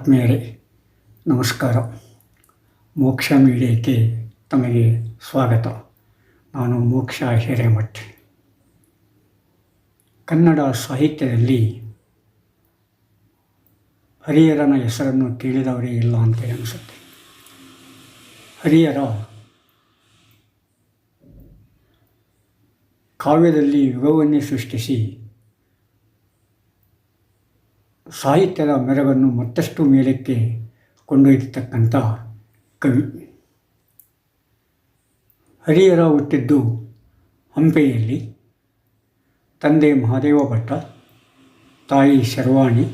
ಆತ್ಮೀಯರೇ, ನಮಸ್ಕಾರ. ಮೋಕ್ಷ ಮೀಡಿಯಕ್ಕೆ ತಮಗೆ ಸ್ವಾಗತ. ನಾನು ಮೋಕ್ಷ ಹಿರೇಮಠ್. ಕನ್ನಡ ಸಾಹಿತ್ಯದಲ್ಲಿ ಹರಿಹರನ ಹೆಸರನ್ನು ಕೇಳಿದವರೇ ಇಲ್ಲ ಅಂತ ಅನಿಸುತ್ತೆ. ಹರಿಹರ ಕಾವ್ಯದಲ್ಲಿ ಯುಗವನ್ನೇ ಸೃಷ್ಟಿಸಿ ಸಾಹಿತ್ಯದ ಮೆರವನ್ನು ಮತ್ತಷ್ಟು ಮೇಲಕ್ಕೆ ಕೊಂಡೊಯ್ಯತಕ್ಕಂಥ ಕವಿ. ಹರಿಹರ ಹುಟ್ಟಿದ್ದು ಹಂಪೆಯಲ್ಲಿ. ತಂದೆ ಮಹಾದೇವ ಭಟ್ಟ, ತಾಯಿ ಶರ್ವಾಣಿ,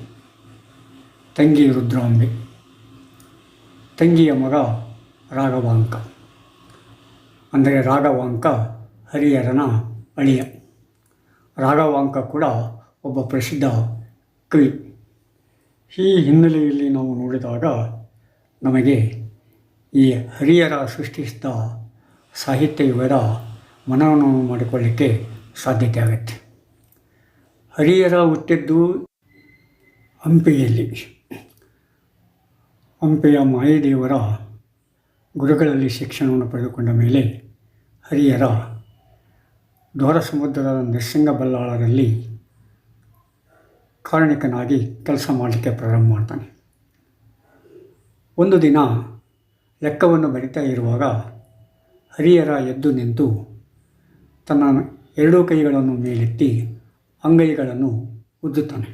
ತಂಗಿ ರುದ್ರಾಂಬೆ, ತಂಗಿಯ ಮಗ ರಾಘವಾಂಕ. ಅಂದರೆ ರಾಘವಾಂಕ ಹರಿಹರನ ಅಳಿಯ. ರಾಘವಾಂಕ ಕೂಡ ಒಬ್ಬ ಪ್ರಸಿದ್ಧ ಕವಿ. ಈ ಹಿನ್ನೆಲೆಯಲ್ಲಿ ನಾವು ನೋಡಿದಾಗ ನಮಗೆ ಈ ಹರಿಯರ ಸೃಷ್ಟಿಸಿದ ಸಾಹಿತ್ಯ ಯುಗದ ಮನವನ್ನು ಮಾಡಿಕೊಳ್ಳಿಕ್ಕೆ ಸಾಧ್ಯತೆ ಆಗುತ್ತೆ. ಹರಿಯರ ಹುಟ್ಟಿದ್ದು ಹಂಪೆಯಲ್ಲಿ. ಹಂಪೆಯ ಮಾಯದೇವರ ಗುರುಗಳಲ್ಲಿ ಶಿಕ್ಷಣವನ್ನು ಪಡೆದುಕೊಂಡ ಮೇಲೆ ಹರಿಯರ ದ್ವಾರ ಸಮುದ್ರದ ನರಸಿಂಗ ಬಲ್ಲಾಳರಲ್ಲಿ ಕಾರಣಿಕನಾಗಿ ಕೆಲಸ ಮಾಡಲಿಕ್ಕೆ ಪ್ರಾರಂಭ ಮಾಡ್ತಾನೆ. ಒಂದು ದಿನ ಲೆಕ್ಕವನ್ನು ಬರಿತಾ ಇರುವಾಗ ಹರಿಹರ ಎದ್ದು ನಿಂತು ತನ್ನ ಎರಡೂ ಕೈಗಳನ್ನು ಮೇಲೆತ್ತಿ ಅಂಗೈಗಳನ್ನು ಉದ್ದುತ್ತಾನೆ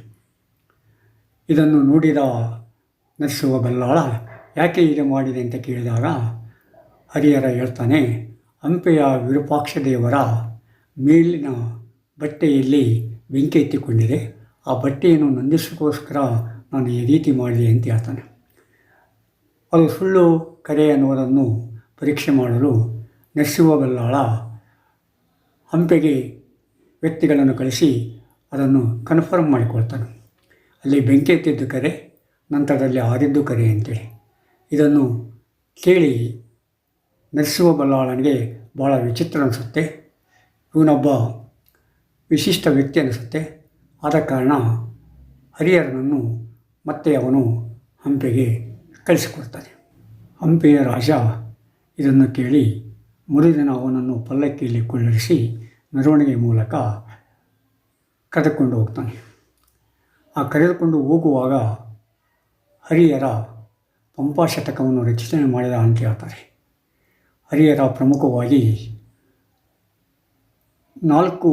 ಇದನ್ನು ನೋಡಿದ ನರಸಿಂಹ ಬಲ್ಲಾಳ, ಯಾಕೆ ಹೀಗೆ ಮಾಡಿದೆ? ಅಂತ ಕೇಳಿದಾಗ ಹರಿಹರ ಹೇಳ್ತಾನೆ, ಹಂಪೆಯ ವಿರೂಪಾಕ್ಷ ದೇವರ ಮೇಲಿನ ಬಟ್ಟೆಯಲ್ಲಿ ಬೆಂಕಿ ಎತ್ತಿಕೊಂಡಿದೆ. ಆ ಬಟ್ಟೆಯನ್ನು ನಂದಿಸೋಕ್ಕೋಸ್ಕರ ನಾನು ಈ ರೀತಿ ಮಾಡಿದೆ ಅಂತ ಹೇಳ್ತಾನೆ. ಅದು ಸುಳ್ಳು, ಕರೆ ಅನ್ನುವುದನ್ನು ಪರೀಕ್ಷೆ ಮಾಡಲು ನರಸಿಂಹಬಲ್ಲಾಳ ಹಂಪೆಗೆ ವ್ಯಕ್ತಿಗಳನ್ನು ಕಳಿಸಿ ಅದನ್ನು ಕನ್ಫರ್ಮ್ ಮಾಡಿಕೊಳ್ತಾನೆ ಅಲ್ಲಿ ಬೆಂಕಿ ಎತ್ತಿದ್ದು ಕರೆ, ನಂತರದಲ್ಲಿ ಆರಿದ್ದು ಕರೆ ಅಂತೇಳಿ. ಇದನ್ನು ಕೇಳಿ ನರಸಿಂಹ ಬಲ್ಲಾಳನಿಗೆ ಭಾಳ ವಿಚಿತ್ರ ಅನಿಸುತ್ತೆ. ಇವನೊಬ್ಬ ವಿಶಿಷ್ಟ ವ್ಯಕ್ತಿ ಅನಿಸುತ್ತೆ. ಆದ ಕಾರಣ ಹರಿಹರನನ್ನು ಮತ್ತೆ ಅವನು ಹಂಪೆಗೆ ಕಳಿಸಿಕೊಡ್ತಾನೆ. ಹಂಪೆಯ ರಾಜ ಇದನ್ನು ಕೇಳಿ ಮರುದಿನ ಅವನನ್ನು ಪಲ್ಲಕ್ಕಿಯಲ್ಲಿ ಕುಳ್ಳಿರಿಸಿ ಮೆರವಣಿಗೆ ಮೂಲಕ ಕರೆದುಕೊಂಡು ಹೋಗ್ತಾನೆ. ಆ ಕರೆದುಕೊಂಡು ಹೋಗುವಾಗ ಹರಿಹರ ಪಂಪಾ ಶತಕವನ್ನು ರಚನೆ ಮಾಡಿದ ಅಂತ ಹೇಳ್ತಾರೆ ಹರಿಹರ ಪ್ರಮುಖವಾಗಿ ನಾಲ್ಕು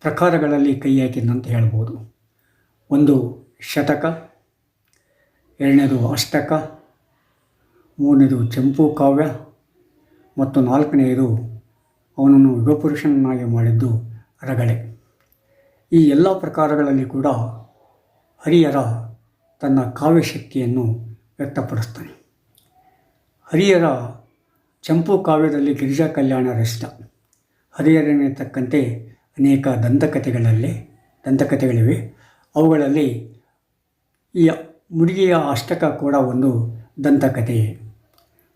ಪ್ರಕಾರಗಳಲ್ಲಿ ಕೈ ಹಾಕಿದಂತ ಹೇಳ್ಬೋದು. ಒಂದು ಶತಕ, ಎರಡನೇದು ಅಷ್ಟಕ, ಮೂರನೇದು ಚಂಪು ಕಾವ್ಯ, ಮತ್ತು ನಾಲ್ಕನೆಯದು ಅವನನ್ನು ಯುಗಪುರುಷನನ್ನಾಗಿ ಮಾಡಿದ್ದು ರಗಳೆ. ಈ ಎಲ್ಲ ಪ್ರಕಾರಗಳಲ್ಲಿ ಕೂಡ ಹರಿಯರ ತನ್ನ ಕಾವ್ಯಶಕ್ತಿಯನ್ನು ವ್ಯಕ್ತಪಡಿಸ್ತಾನೆ. ಹರಿಯರ ಚಂಪು ಕಾವ್ಯದಲ್ಲಿ ಗಿರಿಜಾ ಕಲ್ಯಾಣ ರಚಿತ ಹರಿಹರನೇ ತಕ್ಕಂತೆ ಅನೇಕ ದಂತಕಥೆಗಳಲ್ಲಿ, ದಂತಕಥೆಗಳಿವೆ. ಅವುಗಳಲ್ಲಿ ಈ ಮುಡಿಗೆಯ ಅಷ್ಟಕ ಕೂಡ ಒಂದು ದಂತಕಥೆಯೇ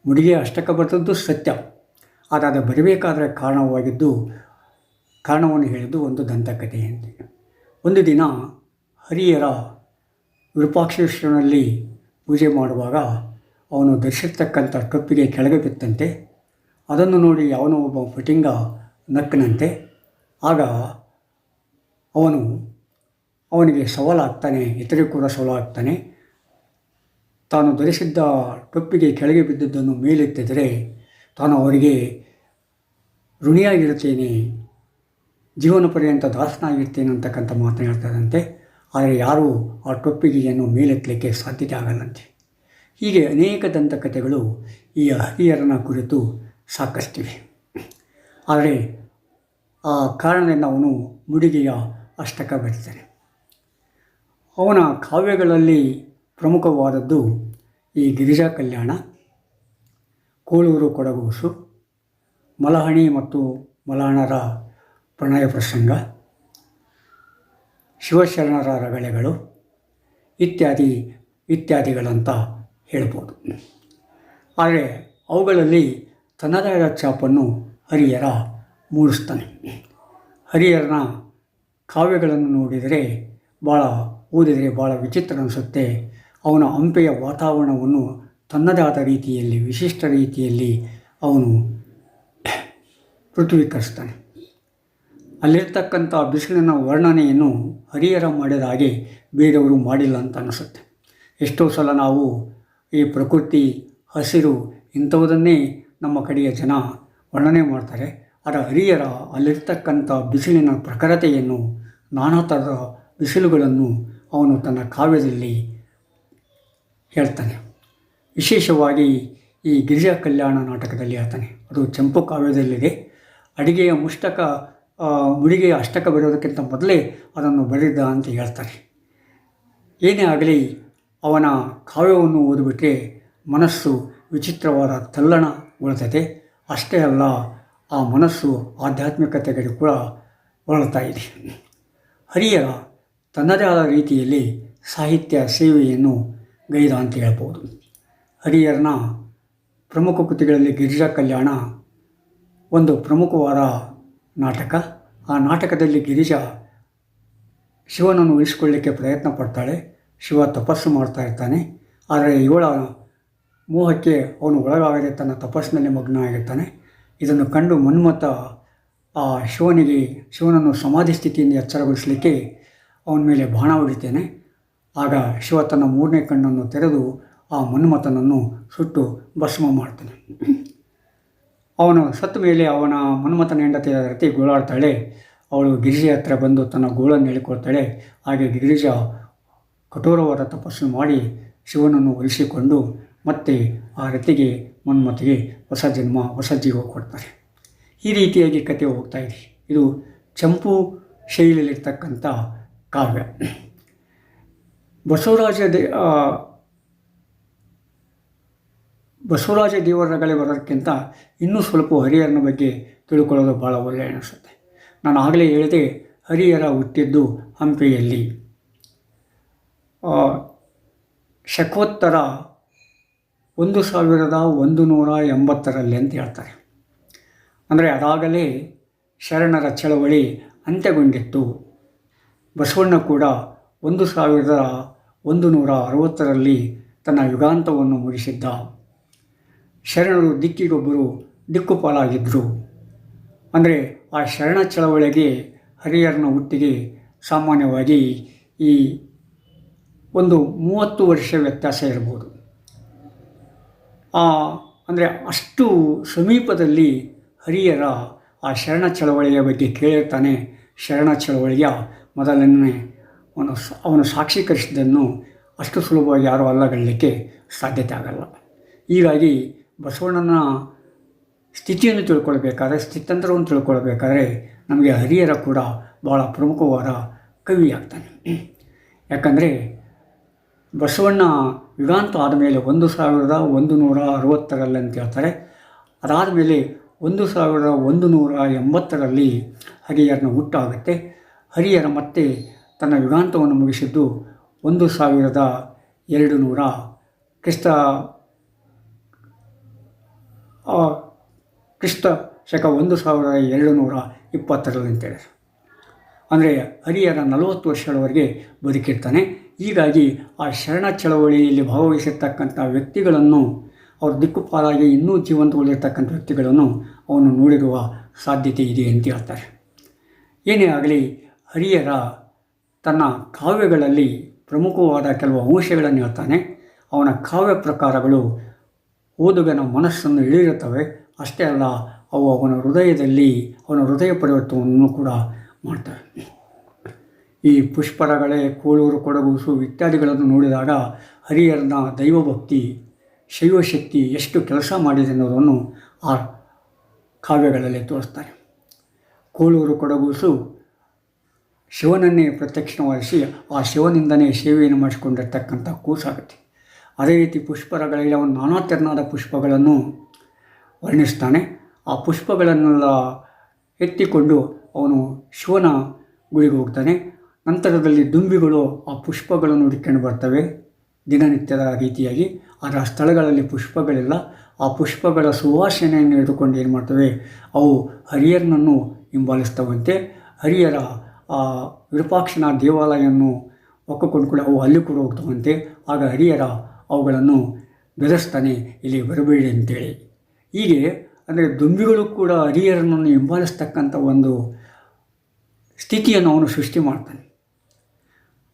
ಮುಡಿಗೆಯ ಅಷ್ಟಕ ಬರೆದದ್ದು ಸತ್ಯ. ಅದಾದ ಅದು ಬರಬೇಕಾದರೆ ಕಾರಣವಾಗಿದ್ದು, ಕಾರಣವನ್ನು ಹೇಳಿದ್ದು ಒಂದು ದಂತಕಥೆ ಅಂತ. ಒಂದು ದಿನ ಹರಿಯರ ವಿರೂಪಾಕ್ಷೇಶ್ವರನಲ್ಲಿ ಪೂಜೆ ಮಾಡುವಾಗ ಅವನು ಧರಿಸಿರ್ತಕ್ಕಂಥ ಟೊಪ್ಪಿಗೆ ಕೆಳಗೆ ಬಿತ್ತಂತೆ. ಅದನ್ನು ನೋಡಿ ಅವನು ಒಬ್ಬ ಫಟಿಂಗ ನಕ್ಕನಂತೆ. ಆಗ ಅವನು ಅವನಿಗೆ ಸವಾಲಾಗ್ತಾನೆ ಇತರೆ ಕೂಡ ಸವಾಲಾಗ್ತಾನೆ. ತಾನು ಧರಿಸಿದ್ದ ಟೊಪ್ಪಿಗೆ ಕೆಳಗೆ ಬಿದ್ದದ್ದನ್ನು ಮೇಲೆತ್ತಿದರೆ ತಾನು ಅವರಿಗೆ, ಋಣಿಯಾಗಿರುತ್ತೇನೆ, ಜೀವನ ಪರ್ಯಂತ ದಾಸನಾಗಿರ್ತೇನೆ ಅಂತಕ್ಕಂಥ ಮಾತನ್ನು ಹೇಳ್ತಾರಂತೆ ಆದರೆ ಯಾರೂ ಆ ಟೊಪ್ಪಿಗೆಯನ್ನು ಮೇಲೆತ್ತಲಿಕ್ಕೆ ಸಾಧ್ಯತೆ ಆಗಲ್ಲಂತೆ. ಹೀಗೆ ಅನೇಕ ದಂತಕಥೆಗಳು ಈ ಹರಿಯರನ ಕುರಿತು ಸಾಕಷ್ಟಿವೆ. ಆದರೆ ಆ ಕಾರಣದಿಂದ ಅವನು ಮುಡಿಗೆಯ ಅಷ್ಟಕ ಬರೀತಾನೆ ಅವನ ಕಾವ್ಯಗಳಲ್ಲಿ ಪ್ರಮುಖವಾದದ್ದು ಈ ಗಿರಿಜಾ ಕಲ್ಯಾಣ, ಕೋಳೂರು ಕೊಡಗೂಸು ಮಲಹಣಿ ಮತ್ತು ಮಲಹಣರ ಪ್ರಣಯ ಪ್ರಸಂಗ, ಶಿವಶರಣರ ರಗಳೆಗಳು ಇತ್ಯಾದಿ ಇತ್ಯಾದಿಗಳಂತ ಹೇಳ್ಬೋದು. ಆದರೆ ಅವುಗಳಲ್ಲಿ ತನ್ನದಾದ ಚಾಪನ್ನು ಹರಿಹರ ಮೂಡಿಸ್ತಾನೆ. ಹರಿಹರನ ಕಾವ್ಯಗಳನ್ನು ನೋಡಿದರೆ ಭಾಳ ಓದಿದರೆ ಭಾಳ ವಿಚಿತ್ರ ಅನಿಸುತ್ತೆ. ಅವನ ಹಂಪೆಯ ವಾತಾವರಣವನ್ನು ತನ್ನದೇ ಆದ ರೀತಿಯಲ್ಲಿ, ವಿಶಿಷ್ಟ ರೀತಿಯಲ್ಲಿ ಅವನು ಪೃಥ್ವೀಕರಿಸ್ತಾನೆ. ಅಲ್ಲಿರ್ತಕ್ಕಂಥ ಬಿಸಿಲಿನ ವರ್ಣನೆಯನ್ನು ಹರಿಹರ ಮಾಡಿದ ಹಾಗೆ ಬೇರೆಯವರು ಮಾಡಿಲ್ಲ ಅಂತ ಅನಿಸುತ್ತೆ. ಎಷ್ಟೋ ಸಲ ನಾವು ಈ ಪ್ರಕೃತಿ, ಹಸಿರು ಇಂಥವುದನ್ನೇ ನಮ್ಮ ಕಡೆಯ ಜನ ವರ್ಣನೆ ಮಾಡ್ತಾರೆ. ಆದರೆ ಹಿರಿಯರ ಅಲ್ಲಿರ್ತಕ್ಕಂಥ ಬಿಸಿಲಿನ ಪ್ರಖರತೆಯನ್ನು ನಾನಾ ಥರದ ಬಿಸಿಲುಗಳನ್ನು ಅವನು ತನ್ನ ಕಾವ್ಯದಲ್ಲಿ ಹೇಳ್ತಾನೆ. ವಿಶೇಷವಾಗಿ ಈ ಗಿರಿಜಾ ಕಲ್ಯಾಣ ನಾಟಕದಲ್ಲಿ ಹೇಳ್ತಾನೆ. ಅದು ಚಂಪು ಕಾವ್ಯದಲ್ಲಿದೆ. ಅಡಿಗೆಯ ಮುಷ್ಟಕ ಮುಡಿಗೆಯ ಅಷ್ಟಕ ಬರೆಯೋದಕ್ಕಿಂತ ಮೊದಲೇ ಅದನ್ನು ಬರೆದಿದ್ದ ಅಂತ ಹೇಳ್ತಾನೆ. ಏನೇ ಆಗಲಿ ಅವನ ಕಾವ್ಯವನ್ನು ಓದಿಬಿಟ್ಟರೆ ಮನಸ್ಸು ವಿಚಿತ್ರವಾದ ತಲ್ಲಣ ಉಳಿತದೆ. ಅಷ್ಟೇ ಅಲ್ಲ ಆ ಮನಸ್ಸು ಆಧ್ಯಾತ್ಮಿಕತೆಗೆ ಕೂಡ ಹೊರಳ್ತಾ ಇದೆ. ಹರಿಯ ತನ್ನದೇ ಆದ ರೀತಿಯಲ್ಲಿ ಸಾಹಿತ್ಯ ಸೇವೆಯನ್ನು ಗೈದ ಅಂತ ಹೇಳ್ಬೋದು. ಹರಿಯರನ ಪ್ರಮುಖ ಕೃತಿಗಳಲ್ಲಿ ಗಿರಿಜಾ ಕಲ್ಯಾಣ ಒಂದು ಪ್ರಮುಖವಾದ ನಾಟಕ. ಆ ನಾಟಕದಲ್ಲಿ ಗಿರಿಜಾ ಶಿವನನ್ನು ಉಳಿಸಿಕೊಳ್ಳಿಕ್ಕೆ ಪ್ರಯತ್ನ ಪಡ್ತಾಳೆ. ಶಿವ ತಪಸ್ಸು ಮಾಡ್ತಾ ಇರ್ತಾನೆ. ಆದರೆ ಇವಳ ಮೋಹಕ್ಕೆ ಅವನು ಒಳಗಾಗದೆ ತನ್ನ ತಪಸ್ಸಿನಲ್ಲಿ ಮಗ್ನ ಆಗಿರ್ತಾನೆ. ಇದನ್ನು ಕಂಡು ಮನ್ಮಥ ಆ ಶಿವನಿಗೆ, ಶಿವನನ್ನು ಸಮಾಧಿ ಸ್ಥಿತಿಯಿಂದ ಎಚ್ಚರಗೊಳಿಸಲಿಕ್ಕೆ ಅವನ ಮೇಲೆ ಬಾಣ ಹೊಡಿತೇನೆ. ಆಗ ಶಿವ ತನ್ನ ಮೂರನೇ ಕಣ್ಣನ್ನು ತೆರೆದು ಆ ಮನ್ಮಥನನ್ನು ಸುಟ್ಟು ಭಸ್ಮ ಮಾಡ್ತಾನೆ. ಅವನು ಸತ್ತ ಮೇಲೆ ಅವನ ಮನ್ಮಥನ ಹೆಂಡತಿಯ ರೀತಿ ಗೋಳಾಡ್ತಾಳೆ. ಅವಳು ಗಿರಿಜೆ ಹತ್ರ ಬಂದು ತನ್ನ ಗೋಳನ್ನು ಹೇಳಿಕೊಳ್ತಾಳೆ ಹಾಗೆ ಗಿರಿಜ ಕಠೋರವಾದ ತಪಸ್ಸು ಮಾಡಿ ಶಿವನನ್ನು ಒಲಿಸಿಕೊಂಡು ಮತ್ತೆ ಆ ರತಿಗೆ ಮನ್ಮಥಿಗೆ ಹೊಸ ಜನ್ಮ, ಹೊಸ ಜೀವ ಕೊಡ್ತಾರೆ. ಈ ರೀತಿಯಾಗಿ ಕತೆ ಹೋಗ್ತಾ ಇದೆ. ಇದು ಚಂಪು ಶೈಲಿಯಲ್ಲಿರ್ತಕ್ಕಂಥ ಕಾವ್ಯ. ಬಸವರಾಜ ದೇ ಬಸವರಾಜ ದೇವರಗಳೇ ಬರೋದಕ್ಕಿಂತ ಇನ್ನೂ ಸ್ವಲ್ಪ ಹರಿಹರನ ಬಗ್ಗೆ ತಿಳ್ಕೊಳ್ಳೋದು ಭಾಳ ಒಳ್ಳೆಯ ಅನಿಸುತ್ತೆ. ನಾನು ಆಗಲೇ ಹೇಳಿದೆ, ಹರಿಹರ ಹುಟ್ಟಿದ್ದು ಹಂಪೆಯಲ್ಲಿ. ಶಕೋತ್ತರ ಒಂದು ಸಾವಿರದ ಒಂದು ನೂರ ಎಂಬತ್ತರಲ್ಲಿ ಅಂತ ಹೇಳ್ತಾರೆ. ಅಂದರೆ ಅದಾಗಲೇ ಶರಣರ ಚಳವಳಿ ಅಂತ್ಯಗೊಂಡಿತ್ತು. ಬಸವಣ್ಣ ಕೂಡ ಒಂದು ಸಾವಿರದ ಒಂದು ನೂರ ಅರವತ್ತರಲ್ಲಿ ತನ್ನ ಯುಗಾಂತವನ್ನು ಮುಗಿಸಿದ್ದ. ಶರಣರು ದಿಕ್ಕಿಗೊಬ್ಬರು ದಿಕ್ಕುಪಾಲಾಗಿದ್ದರು ಅಂದರೆ ಆ ಶರಣ ಚಳವಳಿಗೆ ಹರಿಹರನ ಹುಟ್ಟಿಗೆ ಸಾಮಾನ್ಯವಾಗಿ ಈ ಒಂದು ಮೂವತ್ತು ವರ್ಷ ವ್ಯತ್ಯಾಸ ಇರ್ಬೋದು. ಅಂದರೆ ಅಷ್ಟು ಸಮೀಪದಲ್ಲಿ ಹರಿಯರ ಆ ಶರಣ ಚಳವಳಿಯ ಬಗ್ಗೆ ಕೇಳಿರ್ತಾನೆ. ಶರಣ ಚಳವಳಿಯ ಮೊದಲನೇ ಅವನು ಅವನು ಸಾಕ್ಷೀಕರಿಸಿದ್ದನ್ನು ಅಷ್ಟು ಸುಲಭವಾಗಿ ಯಾರೂ ಅಲ್ಲಗಳಲಿಕ್ಕೆ ಸಾಧ್ಯತೆ ಆಗಲ್ಲ. ಹೀಗಾಗಿ ಬಸವಣ್ಣನ ಸ್ಥಿತಿಯನ್ನು ತಿಳ್ಕೊಳ್ಬೇಕಾದ್ರೆ, ಸ್ಥಿತಂತ್ರವನ್ನು ತಿಳ್ಕೊಳ್ಬೇಕಾದ್ರೆ ನಮಗೆ ಹರಿಯರ ಕೂಡ ಭಾಳ ಪ್ರಮುಖವಾದ ಕವಿಯಾಗ್ತಾನೆ. ಯಾಕಂದರೆ ಬಸವಣ್ಣ ಯುಗಾಂತ ಆದಮೇಲೆ ಒಂದು ಸಾವಿರದ ಒಂದು ನೂರ ಅರವತ್ತರಲ್ಲಿ ಅಂತ ಹೇಳ್ತಾರೆ. ಅದಾದ ಮೇಲೆ ಒಂದು ಸಾವಿರದ ಒಂದು ನೂರ ಎಂಬತ್ತರಲ್ಲಿ ಹರಿಹರನ ಹುಟ್ಟಾಗುತ್ತೆ. ಹರಿಹರ ಮತ್ತೆ ತನ್ನ ಯುಗಾಂತವನ್ನು ಮುಗಿಸಿದ್ದು ಒಂದು ಸಾವಿರದ ಎರಡು ನೂರ ಕ್ರಿಸ್ತ ಕ್ರಿಸ್ತ ಶಕ ಒಂದು ಸಾವಿರದ ಎರಡು ನೂರ ಇಪ್ಪತ್ತರಲ್ಲಿ ಅಂತೇಳಿ ಅಂದರೆ ಹರಿಹರ ನಲವತ್ತು ವರ್ಷಗಳವರೆಗೆ ಬದುಕಿರ್ತಾನೆ. ಹೀಗಾಗಿ ಆ ಶರಣ ಚಳವಳಿಯಲ್ಲಿ ಭಾಗವಹಿಸಿರ್ತಕ್ಕಂಥ ವ್ಯಕ್ತಿಗಳನ್ನು, ಅವ್ರ ದಿಕ್ಕುಪಾಲಾಗಿ ಇನ್ನೂ ಜೀವಂತಗೊಳಿರ್ತಕ್ಕಂಥ ವ್ಯಕ್ತಿಗಳನ್ನು ಅವನು ನೋಡಿರುವ ಸಾಧ್ಯತೆ ಇದೆ ಅಂತ ಹೇಳ್ತಾರೆ. ಏನೇ ಆಗಲಿ ಹರಿಯರ ತನ್ನ ಕಾವ್ಯಗಳಲ್ಲಿ ಪ್ರಮುಖವಾದ ಕೆಲವು ಅಂಶಗಳನ್ನು ಹೇಳ್ತಾನೆ. ಅವನ ಕಾವ್ಯ ಪ್ರಕಾರಗಳು ಓದುಗನ ಮನಸ್ಸನ್ನು ಇಳಿರುತ್ತವೆ ಅಷ್ಟೇ ಅಲ್ಲ, ಅವು ಅವನ ಹೃದಯದಲ್ಲಿ, ಅವನ ಹೃದಯ ಪರಿವರ್ತನವನ್ನು ಕೂಡ ಮಾಡ್ತವೆ. ಈ ಪುಷ್ಪರಗಳೇ ಕೋಳೂರು ಕೊಡಗೂಸು ಇತ್ಯಾದಿಗಳನ್ನು ನೋಡಿದಾಗ ಹರಿಹರನ ದೈವಭಕ್ತಿ, ಶೈವಶಕ್ತಿ ಎಷ್ಟು ಕೆಲಸ ಮಾಡಿದೆ ಅನ್ನೋದನ್ನು ಆ ಕಾವ್ಯಗಳಲ್ಲಿ ತೋರಿಸ್ತಾರೆ. ಕೋಳೂರು ಕೊಡಗೂಸು ಶಿವನನ್ನೇ ಪ್ರತ್ಯಕ್ಷವಾಗಿಸಿ ಆ ಶಿವನಿಂದನೇ ಸೇವೆಯನ್ನು ಮಾಡಿಸಿಕೊಂಡಿರ್ತಕ್ಕಂಥ ಕೂಸಾಗುತ್ತೆ ಅದೇ ರೀತಿ ಪುಷ್ಪರಗಳಲ್ಲಿ ಒಂದು ನಾನಾ ತೆರನಾದ ಪುಷ್ಪಗಳನ್ನು ವರ್ಣಿಸ್ತಾನೆ. ಆ ಪುಷ್ಪಗಳನ್ನೆಲ್ಲ ಎತ್ತಿಕೊಂಡು ಅವನು ಶಿವನ ಗುಡಿಗೆ ಹೋಗ್ತಾನೆ. ನಂತರದಲ್ಲಿ ದುಂಬಿಗಳು ಆ ಪುಷ್ಪಗಳನ್ನು ಹುಡುಕೊಂಡು ಬರ್ತವೆ. ದಿನನಿತ್ಯದ ರೀತಿಯಾಗಿ ಆದರೆ ಆ ಸ್ಥಳಗಳಲ್ಲಿ ಪುಷ್ಪಗಳಿಲ್ಲ. ಆ ಪುಷ್ಪಗಳ ಸುವಾಸನೆಯನ್ನು ಹಿಡಿದುಕೊಂಡು ಏನು ಮಾಡ್ತವೆ? ಅವು ಹರಿಯರನನ್ನು ಹಿಂಬಾಲಿಸ್ತವಂತೆ ಹರಿಯರ ಆ ವಿರೂಪಾಕ್ಷನ ದೇವಾಲಯವನ್ನು ಒಕ್ಕೊಂಡು ಕೂಡ ಅವು ಅಲ್ಲಿ ಕೂಡ ಹೋಗ್ತವಂತೆ. ಆಗ ಹರಿಯರ ಅವುಗಳನ್ನು ಬೆದರಿಸ್ತಾನೆ, ಇಲ್ಲಿ ಬರಬೇಡಿ ಅಂತೇಳಿ. ಹೀಗೆ ಅಂದರೆ ದುಂಬಿಗಳು ಕೂಡ ಹರಿಯರನ್ನು ಹಿಂಬಾಲಿಸ್ತಕ್ಕಂಥ ಒಂದು ಸ್ಥಿತಿಯನ್ನು ಅವನು ಸೃಷ್ಟಿ ಮಾಡ್ತಾನೆ.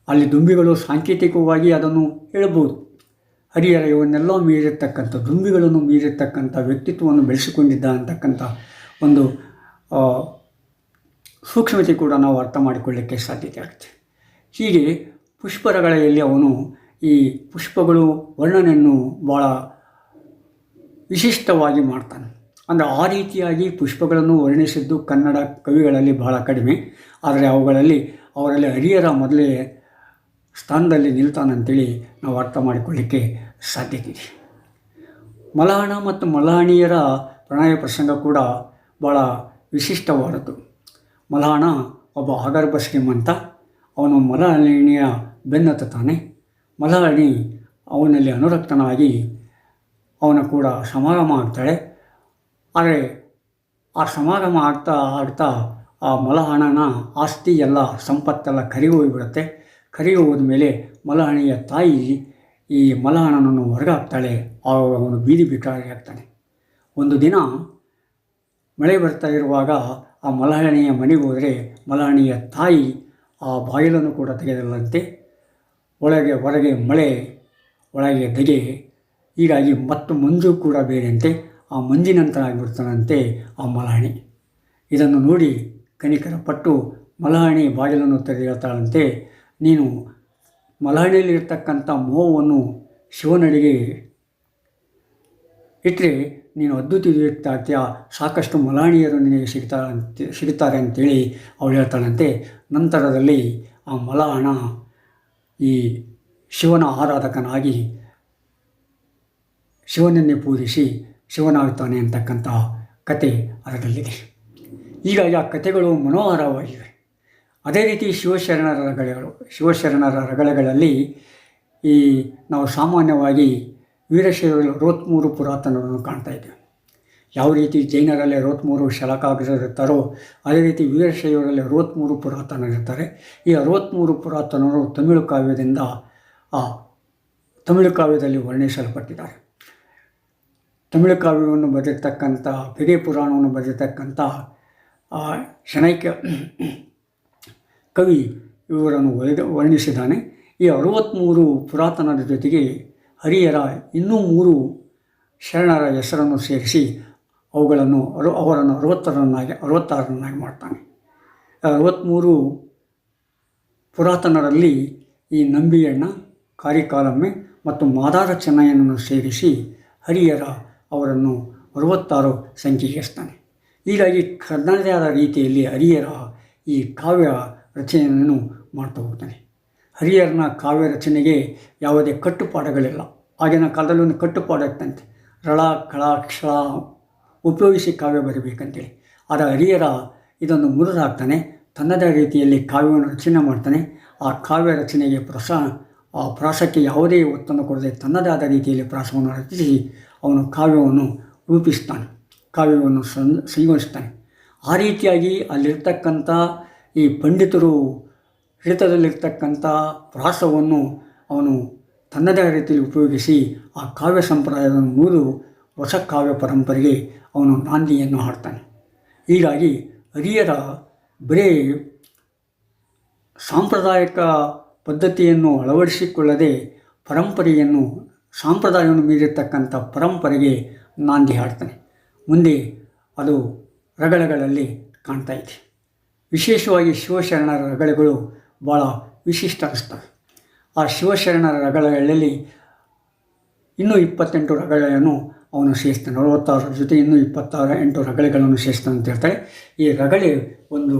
ಅಲ್ಲಿ ದುಂಬಿಗಳು ಸಾಂಕೇತಿಕವಾಗಿ ಅದನ್ನು ಹೇಳ್ಬೋದು ಹರಿಹರ ಇವನ್ನೆಲ್ಲ ಮೀರಿರ್ತಕ್ಕಂಥ, ದುಂಬಿಗಳನ್ನು ಮೀರಿರ್ತಕ್ಕಂಥ ವ್ಯಕ್ತಿತ್ವವನ್ನು ಬೆಳೆಸಿಕೊಂಡಿದ್ದ ಅಂತಕ್ಕಂಥ ಒಂದು ಸೂಕ್ಷ್ಮತೆ ಕೂಡ ನಾವು ಅರ್ಥ ಮಾಡಿಕೊಳ್ಳಿಕ್ಕೆ ಸಾಧ್ಯತೆ ಆಗುತ್ತೆ. ಹೀಗೆ ಪುಷ್ಪರಗಳಲ್ಲಿ ಅವನು ಈ ಪುಷ್ಪಗಳು ವರ್ಣನೆಯನ್ನು ಭಾಳ ವಿಶಿಷ್ಟವಾಗಿ ಮಾಡ್ತಾನೆ. ಅಂದರೆ ಆ ರೀತಿಯಾಗಿ ಪುಷ್ಪಗಳನ್ನು ವರ್ಣಿಸಿದ್ದು ಕನ್ನಡ ಕವಿಗಳಲ್ಲಿ ಬಹಳ ಕಡಿಮೆ. ಆದರೆ ಅವುಗಳಲ್ಲಿ, ಅವರಲ್ಲಿ ಹರಿಯರ ಮೊದಲೇ ಸ್ಥಾನದಲ್ಲಿ ನಿಲ್ತಾನಂತೇಳಿ ನಾವು ಅರ್ಥ ಮಾಡಿಕೊಳ್ಳಿಕ್ಕೆ ಸಾಧ್ಯತೆ ಮಲಹಣ ಮತ್ತು ಮಲಹಣಿಯರ ಪ್ರಣಯ ಪ್ರಸಂಗ ಕೂಡ ಭಾಳ ವಿಶಿಷ್ಟವಾದದ್ದು. ಮಲಹಣ ಒಬ್ಬ ಆಗರ್ಭ ಶ್ರೀಮಂತ, ಅವನು ಮಲಹಣಿಯ ಬೆನ್ನತ್ತಾನೆ ಮಲಹಣಿ ಅವನಲ್ಲಿ ಅನುರಕ್ತನಾಗಿ ಅವನ ಕೂಡ ಸಮಾಗಮ ಆಗ್ತಾಳೆ. ಆದರೆ ಆ ಸಮಾಗಮ ಆಗ್ತಾ ಆಗ್ತಾ ಆ ಮಲಹಣನ ಆಸ್ತಿ ಎಲ್ಲ ಸಂಪತ್ತೆಲ್ಲ ಕರಿಗೆ ಹೋದ ಮೇಲೆ ಮಲಹಣಿಯ ತಾಯಿ ಈ ಮಲಹಣನನ್ನು ಹೊರಗಾಕ್ತಾಳೆ. ಆವಾಗ ಅವನು ಬೀದಿ ಬಿಟ್ಟಾಗ್ತಾನೆ ಒಂದು ದಿನ ಮಳೆ ಬರ್ತಾ ಇರುವಾಗ ಆ ಮಲಹಣಿಯ ಮನೆಗೆ ಹೋದರೆ ಮಲಹಣಿಯ ತಾಯಿ ಆ ಬಾಗಿಲನ್ನು ಕೂಡ ತೆಗೆದಲ್ಲಂತೆ ಒಳಗೆ, ಹೊರಗೆ ಮಳೆ, ಒಳಗೆ ಧಗೆ ಹೀಗಾಗಿ ಮತ್ತು ಮಂಜು ಕೂಡ ಬೇರೆಯಂತೆ, ಆ ಮಂಜಿನಂತರ ಆಗಿಬಿಡ್ತಾನಂತೆ ಆ ಮಲಹಣಿ. ಇದನ್ನು ನೋಡಿ ಕನಿಕರ ಪಟ್ಟು ಮಲಹಣಿ ಬಾಗಿಲನ್ನು ತೆರೆಯುತ್ತಾಳಂತೆ ನೀನು ಮಲಹಣಿಯಲ್ಲಿರ್ತಕ್ಕಂಥ ಮೋವನ್ನು ಶಿವನಡಿಗೆ ಇಟ್ಟರೆ ನೀನು ಅದ್ಭುತ ವ್ಯಕ್ತಿ ಆಗ್ತೀಯ ಸಾಕಷ್ಟು ಮಲಹಣಿಯರು ನಿನಗೆ ಸಿಗ್ತಾ ಅಂತ ಸಿಗ್ತಾರೆ ಅಂತೇಳಿ ಅವಳು ಹೇಳ್ತಾಳಂತೆ. ನಂತರದಲ್ಲಿ ಆ ಮಲಹಣ ಈ ಶಿವನ ಆರಾಧಕನಾಗಿ ಶಿವನನ್ನೇ ಪೂಜಿಸಿ ಶಿವನಾಗ್ತಾನೆ ಅಂತಕ್ಕಂಥ ಕತೆ ಅದರಲ್ಲಿದೆ. ಈಗ ಆ ಕಥೆಗಳು ಮನೋಹರವಾಗಿವೆ. ಅದೇ ರೀತಿ ಶಿವಶರಣರ ರಗಳೆಗಳು, ಶಿವಶರಣರ ರಗಳೆಗಳಲ್ಲಿ ಈ ನಾವು ಸಾಮಾನ್ಯವಾಗಿ ವೀರಶೈವ ರೋತ್ಮೂರು ಪುರಾತನರನ್ನು ಕಾಣ್ತಾ ಇದ್ದೇವೆ. ಯಾವ ರೀತಿ ಜೈನರಲ್ಲಿ ಅರವತ್ತ್ಮೂರು ಶಲಕಾಗ್ರರಿರ್ತಾರೋ, ಅದೇ ರೀತಿ ವೀರಶೈವರಲ್ಲಿ ಅರವತ್ತ್ಮೂರು ಪುರಾತನರಿರ್ತಾರೆ. ಈ ಅರವತ್ತ್ಮೂರು ಪುರಾತನರು ತಮಿಳು ಕಾವ್ಯದಿಂದ, ಆ ತಮಿಳು ಕಾವ್ಯದಲ್ಲಿ ವರ್ಣಿಸಲ್ಪಟ್ಟಿದ್ದಾರೆ. ತಮಿಳು ಕಾವ್ಯವನ್ನು ಬರೆದಿರ್ತಕ್ಕಂಥ ಪೆರಿಯ ಪುರಾಣವನ್ನು ಬರೆದಿರ್ತಕ್ಕಂಥ ಶನೈಕ್ಯ ಕವಿ ಇವರನ್ನು ವರ್ಣಿಸಿದ್ದಾನೆ. ಈ ಅರವತ್ತ್ಮೂರು ಪುರಾತನರ ಜೊತೆಗೆ ಹರಿಯರ ಇನ್ನೂ ಮೂರು ಶರಣರ ಹೆಸರನ್ನು ಸೇರಿಸಿ ಅವುಗಳನ್ನು ಅರು, ಅವರನ್ನು ಅರವತ್ತರನ್ನಾಗಿ, ಅರವತ್ತಾರರನ್ನಾಗಿ ಮಾಡ್ತಾನೆ. ಅರವತ್ತ್ಮೂರು ಪುರಾತನರಲ್ಲಿ ಈ ನಂಬಿಯಣ್ಣ ಕಾರಿಕಾಲಮ್ಮೆ ಮತ್ತು ಮಾದಾರ ಚೆನ್ನಯ್ಯನನ್ನು ಸೇರಿಸಿ ಹರಿಯರ ಅವರನ್ನು ಅರವತ್ತಾರು ಸಂಖ್ಯೆಗೆ ಹೀಗಾಗಿ ತನ್ನದೇ ಆದ ರೀತಿಯಲ್ಲಿ ಹರಿಯರ ಈ ಕಾವ್ಯ ರಚನೆಯನ್ನು ಮಾಡ್ತಾ ಹೋಗ್ತಾನೆ. ಹರಿಹರನ ಕಾವ್ಯ ರಚನೆಗೆ ಯಾವುದೇ ಕಟ್ಟುಪಾಡುಗಳಿಲ್ಲ. ಆಗಿನ ಕಾಲದಲ್ಲಿ ಒಂದು ಕಟ್ಟುಪಾಡು ಇತ್ತಂತೆ. ರಳ ಕಳ ಕ್ಷಳ ಉಪಯೋಗಿಸಿ ಕಾವ್ಯ ಬರೀಬೇಕಂತೇಳಿ. ಆದರೆ ಹರಿಹರ ಇದನ್ನು ಮುರಿದಾಗ್ತಾನೆ ತನ್ನದೇ ರೀತಿಯಲ್ಲಿ ಕಾವ್ಯವನ್ನು ರಚನೆ ಮಾಡ್ತಾನೆ. ಆ ಕಾವ್ಯ ರಚನೆಗೆ ಪ್ರಸ, ಆ ಪ್ರಾಸಕ್ಕೆ ಯಾವುದೇ ಒತ್ತನ್ನು ಕೊಡದೆ ತನ್ನದೇ ಆದ ರೀತಿಯಲ್ಲಿ ಪ್ರಾಸವನ್ನು ರಚಿಸಿ ಅವನು ಕಾವ್ಯವನ್ನು ರೂಪಿಸ್ತಾನೆ. ಕಾವ್ಯವನ್ನು ಸಂ ಸಂಯೋಜಿಸ್ತಾನೆ ಆ ರೀತಿಯಾಗಿ ಅಲ್ಲಿರ್ತಕ್ಕಂಥ ಈ ಪಂಡಿತರು ಹಿಡಿತದಲ್ಲಿರ್ತಕ್ಕಂಥ ಪ್ರಾಸವನ್ನು ಅವನು ತನ್ನದೇ ರೀತಿಯಲ್ಲಿ ಉಪಯೋಗಿಸಿ ಆ ಕಾವ್ಯ ಸಂಪ್ರದಾಯವನ್ನು ಮೂರು ಹೊಸ ಕಾವ್ಯ ಪರಂಪರೆಗೆ ಅವನು ನಾಂದಿಯನ್ನು ಹಾಡ್ತಾನೆ. ಹೀಗಾಗಿ ಹರಿಯರ ಬರೀ ಸಾಂಪ್ರದಾಯಿಕ ಪದ್ಧತಿಯನ್ನು ಅಳವಡಿಸಿಕೊಳ್ಳದೆ ಪರಂಪರೆಯನ್ನು ಸಾಂಪ್ರದಾಯವನ್ನು ಮೀರಿರ್ತಕ್ಕಂಥ ಪರಂಪರೆಗೆ ನಾಂದಿ ಹಾಡ್ತಾನೆ. ಮುಂದೆ ಅದು ರಗಳಗಳಲ್ಲಿ ಕಾಣ್ತಾ ಇದೆ. ವಿಶೇಷವಾಗಿ ಶಿವಶರಣರ ರಗಳೆಗಳು ಭಾಳ ವಿಶಿಷ್ಟ ಅನಿಸ್ತವೆ ಆ ಶಿವಶರಣರ ರಗಳಗಳಲ್ಲಿ ಇನ್ನೂ ಇಪ್ಪತ್ತೆಂಟು ರಗಳೆಯನ್ನು ಅವನು ಸೇರಿಸ್ತಾನೆ ನಲವತ್ತಾರರ ಜೊತೆ ಇನ್ನೂ ಇಪ್ಪತ್ತಾರು, ಎಂಟು ರಗಳೆಗಳನ್ನು ಸೇರಿಸ್ತಾನೆ ಅಂತ ಹೇಳ್ತಾರೆ ಈ ರಗಳೆ ಒಂದು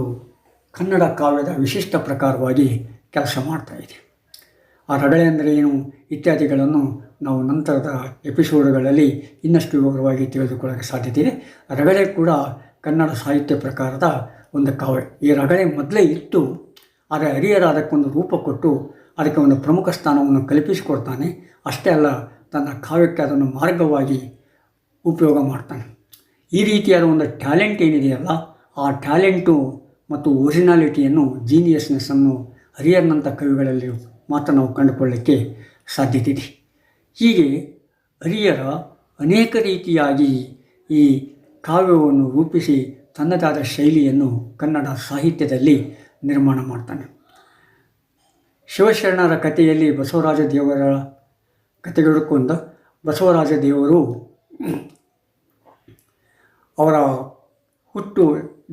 ಕನ್ನಡ ಕಾವ್ಯದ ವಿಶಿಷ್ಟ ಪ್ರಕಾರವಾಗಿ ಕೆಲಸ ಮಾಡ್ತಾ ಇದೆ. ಆ ರಗಳೆ ಅಂದರೆ ಏನು ಇತ್ಯಾದಿಗಳನ್ನು ನಾವು ನಂತರದ ಎಪಿಸೋಡ್ಗಳಲ್ಲಿ ಇನ್ನಷ್ಟು ವಿವರವಾಗಿ ತಿಳಿದುಕೊಳ್ಳೋಕ್ಕೆ ಸಾಧ್ಯತೆ ಇದೆ. ರಗಳೆ ಕೂಡ ಕನ್ನಡ ಸಾಹಿತ್ಯ ಪ್ರಕಾರದ ಒಂದು ಕಾವಳೆ. ಈ ರಗಳೆ ಮೊದಲೇ ಇತ್ತು ಆದರೆ ಹರಿಯರ ಅದಕ್ಕೊಂದು ರೂಪ ಕೊಟ್ಟು ಅದಕ್ಕೆ ಒಂದು ಪ್ರಮುಖ ಸ್ಥಾನವನ್ನು ಕಲ್ಪಿಸಿಕೊಡ್ತಾನೆ. ಅಷ್ಟೇ ಅಲ್ಲ, ತನ್ನ ಕಾವ್ಯಕ್ಕೆ ಅದನ್ನು ಮಾರ್ಗವಾಗಿ ಉಪಯೋಗ ಮಾಡ್ತಾನೆ. ಈ ರೀತಿಯಾದ ಒಂದು ಟ್ಯಾಲೆಂಟ್ ಏನಿದೆಯಲ್ಲ, ಆ ಟ್ಯಾಲೆಂಟು ಮತ್ತು ಒರಿಜಿನಾಲಿಟಿಯನ್ನು ಜೀನಿಯಸ್ನೆಸ್ಸನ್ನು ಹರಿಯರ್ನಂಥ ಕವಿಗಳಲ್ಲಿ ಮಾತ್ರ ನಾವು ಕಂಡುಕೊಳ್ಳಲಿಕ್ಕೆ ಸಾಧ್ಯತೆ ಇದೆ ಹೀಗೆ ಹರಿಯರ ಅನೇಕ ರೀತಿಯಾಗಿ ಈ ಕಾವ್ಯವನ್ನು ರೂಪಿಸಿ ತನ್ನದಾದ ಶೈಲಿಯನ್ನು ಕನ್ನಡ ಸಾಹಿತ್ಯದಲ್ಲಿ ನಿರ್ಮಾಣ ಮಾಡ್ತಾನೆ. ಶಿವಶರಣರ ಕಥೆಯಲ್ಲಿ ಬಸವರಾಜ ದೇವರ ಕಥೆಗಳಿಕೊಂಡ ಬಸವರಾಜ ದೇವರು ಅವರ ಹುಟ್ಟು,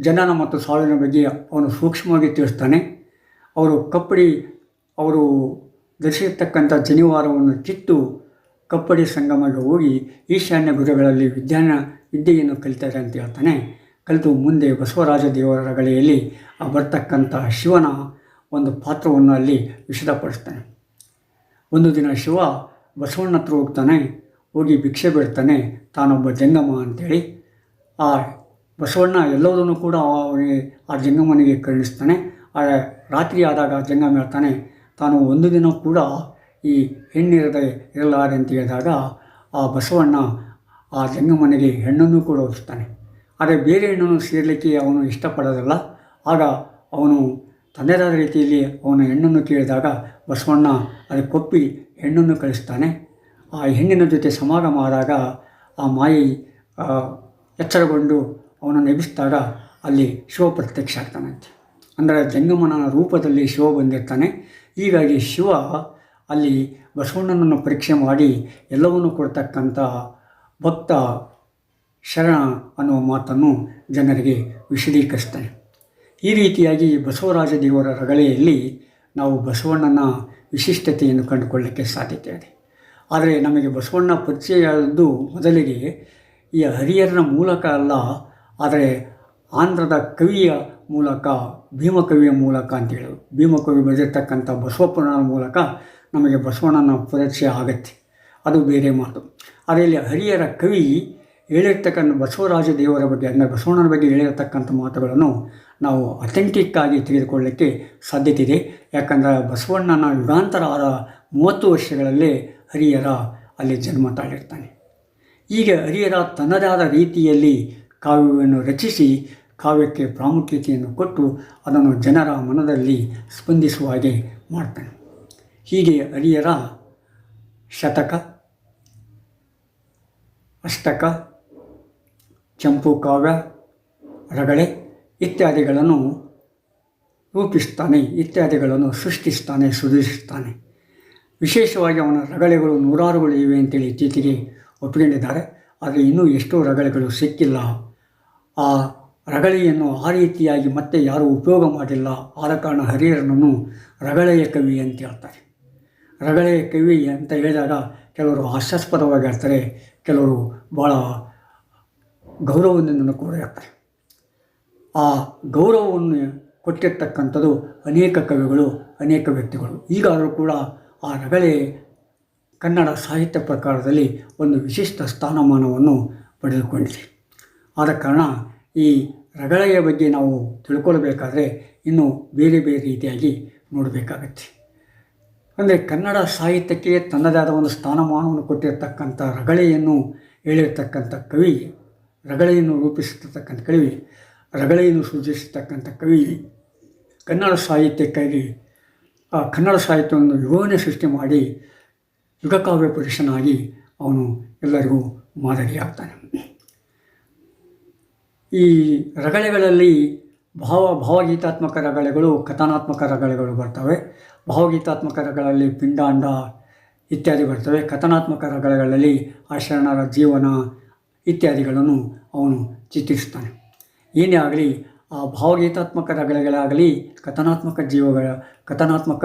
ಜನನ ಮತ್ತು ಸಾವಿನ ಬಗ್ಗೆ ಅವನು ಸೂಕ್ಷ್ಮವಾಗಿ ತಿಳಿಸ್ತಾನೆ. ಅವರು ಕಪ್ಪಡಿ, ಅವರು ಧರಿಸಿರ್ತಕ್ಕಂಥ ಜನಿವಾರವನ್ನು ಕಿತ್ತು ಕಪ್ಪಡಿ ಸಂಗಮಗೆ ಹೋಗಿ ಈಶಾನ್ಯ ಗುರುಗಳಲ್ಲಿ ವಿಜ್ಞಾನ ವಿದ್ಯೆಯನ್ನು ಕಲಿತಾರೆ ಅಂತ ಹೇಳ್ತಾನೆ. ಕಲಿತು ಮುಂದೆ ಬಸವರಾಜ ದೇವರ ಗಳೆಯಲ್ಲಿ ಬರ್ತಕ್ಕಂಥ ಶಿವನ ಒಂದು ಪಾತ್ರವನ್ನು ಅಲ್ಲಿ ವಿಷದಪಡಿಸ್ತಾನೆ. ಒಂದು ದಿನ ಶಿವ ಬಸವಣ್ಣ ಹತ್ರ ಹೋಗ್ತಾನೆ, ಹೋಗಿ ಭಿಕ್ಷೆ ಬಿಡ್ತಾನೆ, ತಾನೊಬ್ಬ ಜಂಗಮ ಅಂತೇಳಿ ಆ ಬಸವಣ್ಣ ಎಲ್ಲದನ್ನು ಕೂಡ ಅವನಿಗೆ, ಆ ಜಂಗಮನಿಗೆ ಕರುಣಿಸ್ತಾನೆ. ಆ ರಾತ್ರಿ ಆದಾಗ ಜಂಗಮ ಹೇಳ್ತಾನೆ, ತಾನು ಒಂದು ದಿನ ಕೂಡ ಈ ಹೆಣ್ಣಿರದೆ ಇರಲಾರೆ ಅಂತ ಹೇಳಿದಾಗ ಆ ಬಸವಣ್ಣ ಆ ಜಂಗಮನಿಗೆ ಹೆಣ್ಣನ್ನು ಕೂಡ ಒಪ್ಪಿಸ್ತಾನೆ ಆದರೆ ಬೇರೆ ಹೆಣ್ಣನ್ನು ಸೇರಲಿಕ್ಕೆ ಅವನು ಇಷ್ಟಪಡೋದಿಲ್ಲ. ಆಗ ಅವನು ತನ್ನದಾದ ರೀತಿಯಲ್ಲಿ ಅವನ ಹೆಣ್ಣನ್ನು ಕೇಳಿದಾಗ, ಬಸವಣ್ಣ ಅದಕ್ಕೊಪ್ಪಿ ಹೆಣ್ಣನ್ನು ಕಳಿಸ್ತಾನೆ. ಆ ಹೆಣ್ಣಿನ ಜೊತೆ ಸಮಾಗಮ ಆದಾಗ ಆ ಮಾಯಿ ಎಚ್ಚರಗೊಂಡು ಅವನನ್ನು ಎಬ್ಬಿಸಿದಾಗ ಅಲ್ಲಿ ಶಿವ ಪ್ರತ್ಯಕ್ಷ ಆಗ್ತಾನಂತೆ. ಅಂದರೆ ಜಂಗಮನ ರೂಪದಲ್ಲಿ ಶಿವ ಬಂದಿರ್ತಾನೆ. ಹೀಗಾಗಿ ಶಿವ ಅಲ್ಲಿ ಬಸವಣ್ಣನನ್ನು ಪರೀಕ್ಷೆ ಮಾಡಿ ಎಲ್ಲವನ್ನೂ ಕೊಡ್ತಕ್ಕಂಥ ಭಕ್ತ ಶರಣ ಅನ್ನುವ ಮಾತನ್ನು ಜನರಿಗೆ ವಿಶದೀಕರಿಸ್ತಾನೆ ಈ ರೀತಿಯಾಗಿ ಬಸವರಾಜ ದೇವರ ರಗಳೆಯಲ್ಲಿ ನಾವು ಬಸವಣ್ಣನ ವಿಶಿಷ್ಟತೆಯನ್ನು ಕಂಡುಕೊಳ್ಳಕ್ಕೆ ಸಾಧ್ಯತೆ ಇದೆ ಆದರೆ ನಮಗೆ ಬಸವಣ್ಣ ಪರಿಚಯವಾದದ್ದು ಮೊದಲಿಗೆ ಈ ಹರಿಹರನ ಮೂಲಕ ಅಲ್ಲ, ಆದರೆ ಆಂಧ್ರದ ಕವಿಯ ಮೂಲಕ ಭೀಮಕವಿಯ ಮೂಲಕ ಅಂತ ಹೇಳೋದು ಭೀಮಕವಿ ಬರೆದಿರ್ತಕ್ಕಂಥ ಬಸವಪ್ಪನ ಮೂಲಕ ನಮಗೆ ಬಸವಣ್ಣನ ಪರಿಚಯ ಆಗತ್ತೆ. ಅದು ಬೇರೆ ಮಾತು. ಅದರಲ್ಲಿ ಹರಿಯರ ಕವಿ ಹೇಳಿರ್ತಕ್ಕಂಥ ಬಸವರಾಜ ದೇವರ ಬಗ್ಗೆ, ಅಂದರೆ ಬಸವಣ್ಣನ ಬಗ್ಗೆ ಹೇಳಿರ್ತಕ್ಕಂಥ ಮಾತುಗಳನ್ನು ನಾವು ಅಥೆಂಟಿಕ್ ಆಗಿ ತೆಗೆದುಕೊಳ್ಳಲಿಕ್ಕೆ ಸಾಧ್ಯತೆ ಇದೆ ಯಾಕಂದರೆ ಬಸವಣ್ಣನ ಯುಗಾಂತರ ಆದ ಮೂವತ್ತು ವರ್ಷಗಳಲ್ಲೇ ಹರಿಹರ ಅಲ್ಲಿ ಜನ್ಮ ತಾಳಿರ್ತಾನೆ. ಈಗ ಹರಿಹರ ತನ್ನದೇ ಆದ ರೀತಿಯಲ್ಲಿ ಕಾವ್ಯವನ್ನು ರಚಿಸಿ, ಕಾವ್ಯಕ್ಕೆ ಪ್ರಾಮುಖ್ಯತೆಯನ್ನು ಕೊಟ್ಟು ಅದನ್ನು ಜನರ ಮನದಲ್ಲಿ ಸ್ಪಂದಿಸುವ ಹಾಗೆ ಮಾಡ್ತಾನೆ. ಹೀಗೆ ಹರಿಹರ ಶತಕ, ಅಷ್ಟಕ ಚಂಪು ಕಾವ್ಯ, ರಗಳೆ ಇತ್ಯಾದಿಗಳನ್ನು ರೂಪಿಸ್ತಾನೆ, ಇತ್ಯಾದಿಗಳನ್ನು ಸೃಷ್ಟಿಸ್ತಾನೆ ಸೃಜಿಸ್ತಾನೆ ವಿಶೇಷವಾಗಿ ಅವನ ರಗಳೆಗಳು ನೂರಾರುಗಳು ಇವೆ ಅಂತೇಳಿ ಇತ್ತೀಚೆಗೆ ಒಪ್ಪಿಕೊಂಡಿದ್ದಾರೆ. ಆದರೆ ಇನ್ನೂ ಎಷ್ಟೋ ರಗಳೆಗಳು ಸಿಕ್ಕಿಲ್ಲ. ಆ ರಗಳೆಯನ್ನು ಆ ರೀತಿಯಾಗಿ ಮತ್ತೆ ಯಾರೂ ಉಪಯೋಗ ಮಾಡಿಲ್ಲ. ಆದ ಕಾರಣ ಹರಿಹರನನ್ನು ರಗಳೆಯ ಕವಿ ಅಂತ ಹೇಳ್ತಾರೆ. ರಗಳೆಯ ಕವಿ ಅಂತ ಹೇಳಿದಾಗ ಕೆಲವರು ಹಾಸ್ಯಾಸ್ಪದವಾಗಿರ್ತಾರೆ ಕೆಲವರು ಭಾಳ ಗೌರವದಿಂದ ಕೂಡ ಆ ಗೌರವವನ್ನು ಕೊಟ್ಟಿರ್ತಕ್ಕಂಥದ್ದು ಅನೇಕ ಕವಿಗಳು, ಅನೇಕ ವ್ಯಕ್ತಿಗಳು. ಈಗಾದರೂ ಕೂಡ ಆ ರಗಳೆ ಕನ್ನಡ ಸಾಹಿತ್ಯ ಪ್ರಕಾರದಲ್ಲಿ ಒಂದು ವಿಶಿಷ್ಟ ಸ್ಥಾನಮಾನವನ್ನು ಪಡೆದುಕೊಂಡಿದೆ. ಆದ ಕಾರಣ ಈ ರಗಳೆಯ ಬಗ್ಗೆ ನಾವು ತಿಳ್ಕೊಳ್ಬೇಕಾದ್ರೆ ಇನ್ನೂ ಬೇರೆ ಬೇರೆ ರೀತಿಯಾಗಿ ನೋಡಬೇಕಾಗತ್ತೆ. ಅಂದರೆ ಕನ್ನಡ ಸಾಹಿತ್ಯಕ್ಕೆ ತನ್ನದೇ ಆದ ಒಂದು ಸ್ಥಾನಮಾನವನ್ನು ಕೊಟ್ಟಿರ್ತಕ್ಕಂಥ ರಗಳೆಯನ್ನು ಹೇಳಿರ್ತಕ್ಕಂಥ ಕವಿ ರಗಳೆಯನ್ನು ರೂಪಿಸಿರ್ತಕ್ಕಂಥ ಕವಿ ರಗಳೆಯನ್ನು ಸೂಚಿಸತಕ್ಕಂಥ ಕವಿ ಕನ್ನಡ ಸಾಹಿತ್ಯಕ್ಕಾಗಿ ಆ ಕನ್ನಡ ಸಾಹಿತ್ಯವನ್ನು ವಿಭವನೆ ಸೃಷ್ಟಿ ಮಾಡಿ ಯುಗಕಾವ್ಯ ಪುರುಷನಾಗಿ ಅವನು ಎಲ್ಲರಿಗೂ ಮಾದರಿಯಾಗ್ತಾನೆ. ಈ ರಗಳೆಗಳಲ್ಲಿ ಭಾವ, ಭಾವಗೀತಾತ್ಮಕ ರಗಳೆಗಳು, ಕಥನಾತ್ಮಕ ರಗಳೆಗಳು ಬರ್ತವೆ. ಭಾವಗೀತಾತ್ಮಕ ರಗಳೆಗಳಲ್ಲಿ ಪಿಂಡಾಂಡ ಇತ್ಯಾದಿ ಬರ್ತವೆ. ಕಥನಾತ್ಮಕ ರಗಳೆಗಳಲ್ಲಿ ಆ ಶರಣರ ಜೀವನ ಇತ್ಯಾದಿಗಳನ್ನು ಅವನು ಚಿತ್ರಿಸುತ್ತಾನೆ. ಏನೇ ಆಗಲಿ, ಆ ಭಾವಗೀತಾತ್ಮಕ ರಗಳೆಗಳಾಗಲಿ, ಕಥನಾತ್ಮಕ ಜೀವಗಳ, ಕಥನಾತ್ಮಕ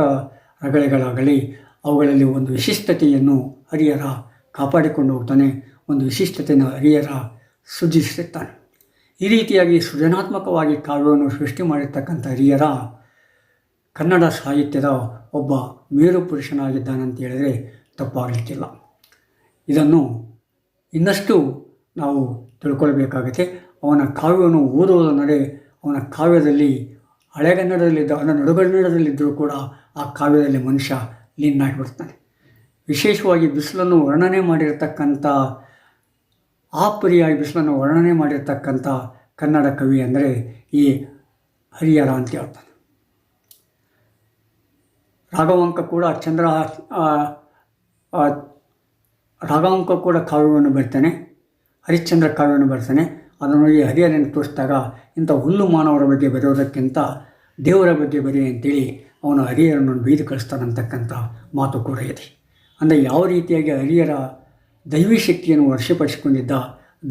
ರಗಳೆಗಳಾಗಲಿ, ಅವುಗಳಲ್ಲಿ ಒಂದು ವಿಶಿಷ್ಟತೆಯನ್ನು ಹರಿಯರ ಕಾಪಾಡಿಕೊಂಡು ಹೋಗ್ತಾನೆ, ಒಂದು ವಿಶಿಷ್ಟತೆಯನ್ನು ಹರಿಯರ ಸೃಜಿಸುತ್ತಾನೆ. ಈ ರೀತಿಯಾಗಿ ಸೃಜನಾತ್ಮಕವಾಗಿ ಕಾವ್ಯವನ್ನು ಸೃಷ್ಟಿ ಮಾಡಿರ್ತಕ್ಕಂಥ ಹರಿಹರ ಕನ್ನಡ ಸಾಹಿತ್ಯದ ಒಬ್ಬ ಮೇರು ಪುರುಷನಾಗಿದ್ದಾನಂತ ಹೇಳಿದರೆ ತಪ್ಪಾಗಲಿಕ್ಕಿಲ್ಲ. ಇದನ್ನು ಇನ್ನಷ್ಟು ನಾವು ತಿಳ್ಕೊಳ್ಬೇಕಾಗುತ್ತೆ. ಅವನ ಕಾವ್ಯವನ್ನು ಓದುವುದೆಂದರೆ ಅವನ ಕಾವ್ಯದಲ್ಲಿ ಹಳೆಗನ್ನಡದಲ್ಲಿದ್ದ ಅವನ ನಡುಗನ್ನಡದಲ್ಲಿದ್ದರೂ ಕೂಡ ಆ ಕಾವ್ಯದಲ್ಲಿ ಮನುಷ್ಯ ಲೀನಾಗಿಬಿಡ್ತಾನೆ ವಿಶೇಷವಾಗಿ ಬಿಸಿಲನ್ನು ವರ್ಣನೆ ಮಾಡಿರತಕ್ಕಂಥ ಆ ಪರಿಯಾಗಿ ಬಿಸಿಲನ್ನು ವರ್ಣನೆ ಮಾಡಿರ್ತಕ್ಕಂಥ ಕನ್ನಡ ಕವಿ ಅಂದರೆ ಈ ಹರಿಹರ ಅಂತ ಹೇಳ್ತಾನೆ. ರಾಘವಾಂಕ ಕೂಡ ಚಂದ್ರ ರಾಘವಾಂಕ ಕೂಡ ಕಾವ್ಯವನ್ನು ಬರ್ತಾನೆ. ಹರಿಶ್ಚಂದ್ರ ಕಾವ್ಯವನ್ನು ಬರ್ತಾನೆ ಅದನ್ನು ಈ ಹರಿಹರನ್ನು ತೋರಿಸಿದಾಗ ಇಂಥ ಹುಲ್ಲು ಮಾನವರ ಬಗ್ಗೆ ಬರೆಯೋದಕ್ಕಿಂತ ದೇವರ ಬಗ್ಗೆ ಬರಿ ಅಂತೇಳಿ ಅವನು ಹರಿಹರನ್ನು ಬೀದಿ ಕಳಿಸ್ತಾನಂತಕ್ಕಂಥ ಮಾತು ಕೂಡ ಇದೆ. ಅಂದರೆ ಯಾವ ರೀತಿಯಾಗಿ ಹರಿಹರ ದೈವಿ ಶಕ್ತಿಯನ್ನು ವರ್ಷಪಡಿಸಿಕೊಂಡಿದ್ದ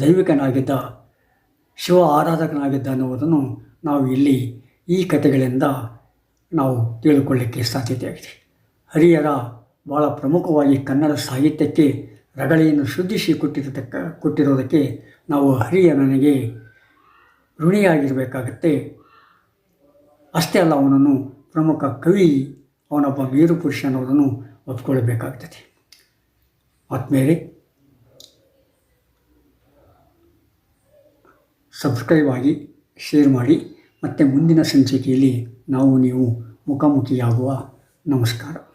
ದೈವಿಕನಾಗಿದ್ದ, ಶಿವ ಆರಾಧಕನಾಗಿದ್ದ ಅನ್ನುವುದನ್ನು ನಾವು ಇಲ್ಲಿ ಈ ಕಥೆಗಳಿಂದ ನಾವು ತಿಳಿದುಕೊಳ್ಳಿಕ್ಕೆ ಸಾಧ್ಯತೆಯಾಗಿದೆ. ಹರಿಹರ ಭಾಳ ಪ್ರಮುಖವಾಗಿ ಕನ್ನಡ ಸಾಹಿತ್ಯಕ್ಕೆ ರಗಳೆಯನ್ನು ಶುದ್ಧಿಸಿ ಕೊಟ್ಟಿರತಕ್ಕ ಕೊಟ್ಟಿರೋದಕ್ಕೆ ನಾವು ಹರಿಯ ನನಗೆ ಋಣಿಯಾಗಿರಬೇಕಾಗತ್ತೆ. ಅಷ್ಟೇ ಅಲ್ಲ, ಅವನನ್ನು ಪ್ರಮುಖ ಕವಿ, ಅವನೊಬ್ಬ ಮೇರು ಪುರುಷ ಅನ್ನೋದನ್ನು ಒಪ್ಕೊಳ್ಬೇಕಾಗ್ತದೆ. ಆತ್ಮೇಲೆ ಸಬ್ಸ್ಕ್ರೈಬ್ ಆಗಿ ಶೇರ್ ಮಾಡಿ, ಮತ್ತು ಮುಂದಿನ ಸಂಚಿಕೆಯಲ್ಲಿ ನಾವು ನೀವು ಮುಖಾಮುಖಿಯಾಗುವ ನಮಸ್ಕಾರ.